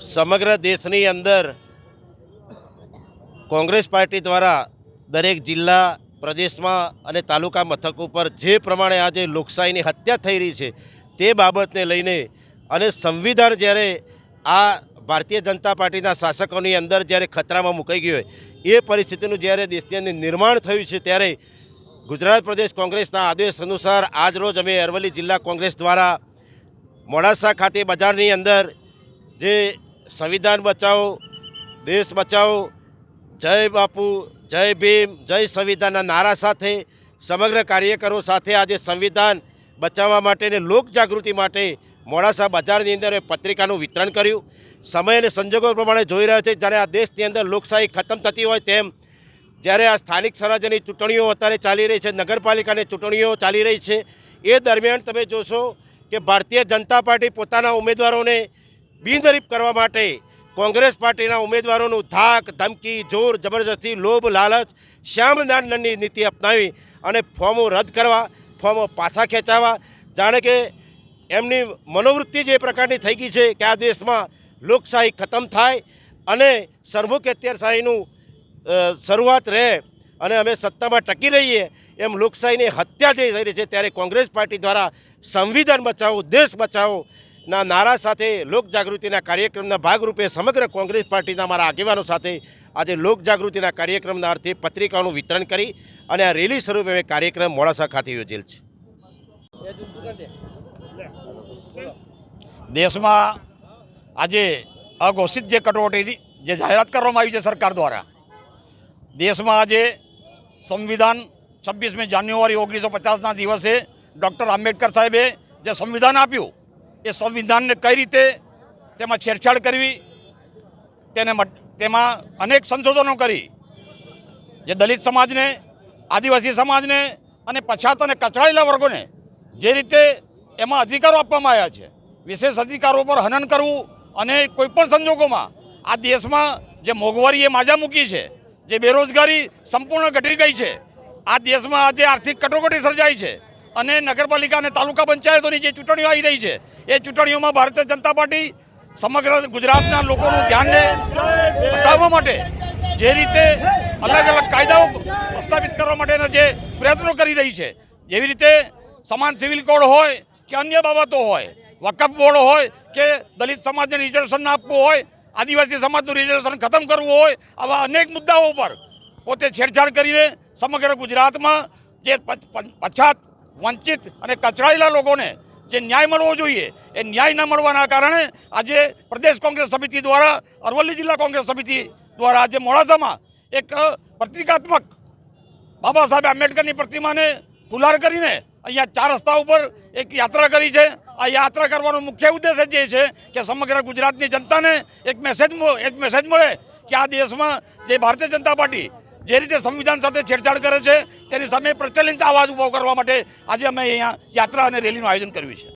સમગ્ર દેશની અંદર કોંગ્રેસ પાર્ટી દ્વારા દરેક જિલ્લા, પ્રદેશમાં અને તાલુકા મથક ઉપર જે પ્રમાણે આજે લોકશાહીની હત્યા થઈ રહી છે તે બાબતને લઈને અને સંવિધાન જ્યારે આ ભારતીય જનતા પાર્ટીના શાસકોની અંદર જ્યારે ખતરામાં મુકાઈ ગયું હોય, એ પરિસ્થિતિનું જ્યારે દેશની અંદર નિર્માણ થયું છે ત્યારે ગુજરાત પ્રદેશ કોંગ્રેસના આદેશ અનુસાર આજરોજ અમે અરવલ્લી જિલ્લા કોંગ્રેસ દ્વારા મોડાસા ખાતે બજારની અંદર જે સંવિધાન બચાવો, દેશ બચાવો. જય બાપુ, જય ભીમ, જય સંવિધાનના નારા સાથે, સમગ્ર કાર્યકરો સાથે આજે સંવિધાન બચાવવા માટે અને લોક માટે મોડાસા બજારની અંદર પત્રિકાનું વિતરણ કર્યું. સમય અને સંજોગો પ્રમાણે જોઈ રહ્યા છે, જ્યારે આ દેશની અંદર લોકશાહી ખતમ થતી હોય તેમ, જ્યારે આ સ્થાનિક સ્વરાજ્યની ચૂંટણીઓ અત્યારે ચાલી રહી છે, નગરપાલિકાની ચૂંટણીઓ ચાલી રહી છે. એ દરમિયાન તમે જોશો કે ભારતીય જનતા પાર્ટી પોતાના ઉમેદવારોને બિનહરીફ કરવા માટે કોંગ્રેસ પાર્ટીના ઉમેદવારોનું ધાક, ધમકી, જોર, જબરજસ્તી, લોભ, લાલચ શ્યામદાનની નીતિ અપનાવી અને ફોર્મો રદ કરવા, ફોર્મો પાછા ખેંચાવા. જાણે કે એમની મનોવૃત્તિ જે પ્રકારની થઈ ગઈ છે કે આ દેશમાં લોકશાહી ખતમ થાય અને સરમુખ અત્યારશાહીનું શરૂઆત રહે અને અમે સત્તામાં ટકી રહીએ એમ લોકશાહીની હત્યા જે થઈ રહી છે ત્યારે કોંગ્રેસ પાર્ટી દ્વારા સંવિધાન બચાવો, દેશ બચાવો ના, નારા સાથે લોકજાગૃતિના કાર્યક્રમના ભાગરૂપે સમગ્ર કોંગ્રેસ પાર્ટીના મારા આગેવાનો સાથે આજે લોક જાગૃતિના કાર્યક્રમના અર્થે પત્રિકાઓનું વિતરણ કરી અને આ રેલી સ્વરૂપે અમે કાર્યક્રમ મોડાસા ખાતે યોજેલ છે. દેશમાં આજે અઘોષિત જે કટોકટી જે જાહેરાત કરવામાં આવી છે સરકાર દ્વારા, દેશમાં આજે સંવિધાન છવ્વીસમી જાન્યુઆરી ઓગણીસો પચાસના દિવસે ડૉક્ટર આંબેડકર સાહેબે જે સંવિધાન આપ્યું એ સંવિધાનને કઈ રીતે તેમાં છેડછાડ કરવી, તેને તેમાં અનેક સંશોધનો કરી. જે દલિત સમાજને, આદિવાસી સમાજને અને પછાત અને કચડાયેલા વર્ગોને જે રીતે એમાં અધિકારો આપવામાં આવ્યા છે. વિશેષ અધિકારો પર હનન કરવું અને કોઈપણ સંજોગોમાં આ દેશમાં જે મોંઘવારી એ માજા મૂકી છે, જે બેરોજગારી સંપૂર્ણ ઘટી ગઈ છે, આ દેશમાં આજે આર્થિક કટોકટી સર્જાઈ છે અને નગરપાલિકા અને તાલુકા પંચાયતોની જે ચૂંટણીઓ આવી રહી છે, એ ચૂંટણીઓમાં ભારતીય જનતા પાર્ટી સમગ્ર ગુજરાતના લોકોનું ધ્યાનને હટાવવા માટે જે રીતે અલગ અલગ કાયદાઓ પ્રસ્તાવિત કરવા માટેના જે પ્રયત્નો કરી રહી છે જેવી રીતે સમાન સિવિલ કોડ હોય કે અન્ય બાબતો હોય, વકફ બોર્ડ હોય કે દલિત સમાજને રિઝર્વેશન આપવું હોય, આદિવાસી સમાજનું રિઝર્વેશન ખતમ કરવું હોય, આવા અનેક મુદ્દાઓ પર પોતે છેડછાડ કરીને સમગ્ર ગુજરાતમાં જે પછાત વંચિત અને કચડાયેલા લોકોને જે ન્યાય મળવો જોઈએ, એ ન્યાય ન મળવાના કારણે આજે પ્રદેશ કોંગ્રેસ સમિતિ દ્વારા, અરવલ્લી જિલ્લા કોંગ્રેસ સમિતિ દ્વારા આજે મોડાસામાં એક પ્રતિકાત્મક બાબા સાહેબ આંબેડકરની પ્રતિમાને ફુલાર કરીને અહીંયા ચાર રસ્તા ઉપર એક યાત્રા કરી છે. આ યાત્રા કરવાનો મુખ્ય ઉદ્દેશ જ છે કે સમગ્ર ગુજરાતની જનતાને એક મેસેજ એક મેસેજ મળે કે આ દેશમાં જે ભારતીય જનતા પાર્ટી જે રીતે સંવિધાન સાથે છેડછાડ કરે છે, તેની સામે પ્રચલિત અવાજ ઊભો કરવા માટે આજે અમે અહીંયા યાત્રા અને રેલીનું આયોજન કર્યું છે.